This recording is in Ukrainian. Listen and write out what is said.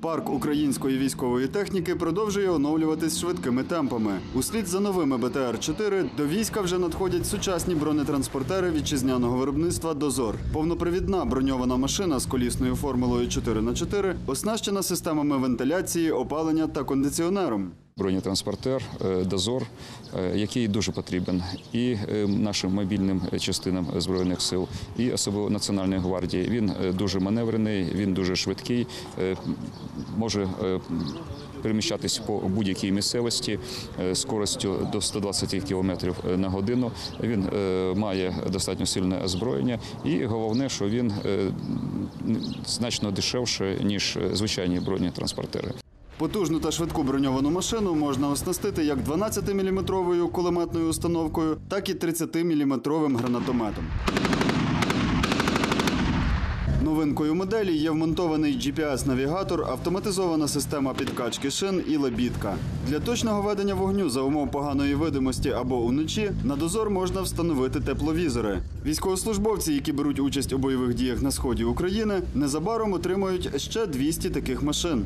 Парк української військової техніки продовжує оновлюватись швидкими темпами. Услід за новими БТР-4 до війська вже надходять сучасні бронетранспортери вітчизняного виробництва Дозор. Повнопривідна броньована машина з колісною формулою 4х4 оснащена системами вентиляції, опалення та кондиціонером. Бронетранспортер, е, дозор, е, який дуже потрібен і е, нашим мобільним частинам збройних сил, і особливо Національної гвардії. Він дуже маневрений, він дуже швидкий, може переміщатись по будь-якій місцевості скоростю до 120 км на годину. Він має достатньо сильне озброєння, і головне, що він значно дешевше ніж звичайні бронетранспортери. Потужну та швидку броньовану машину можна оснастити як 12-мм кулеметною установкою, так і 30-мм гранатометом. Новинкою моделі є вмонтований GPS-навігатор, автоматизована система підкачки шин і лебідка. Для точного ведення вогню за умов поганої видимості або уночі на дозор можна встановити тепловізори. Військовослужбовці, які беруть участь у бойових діях на сході України, незабаром отримають ще 200 таких машин.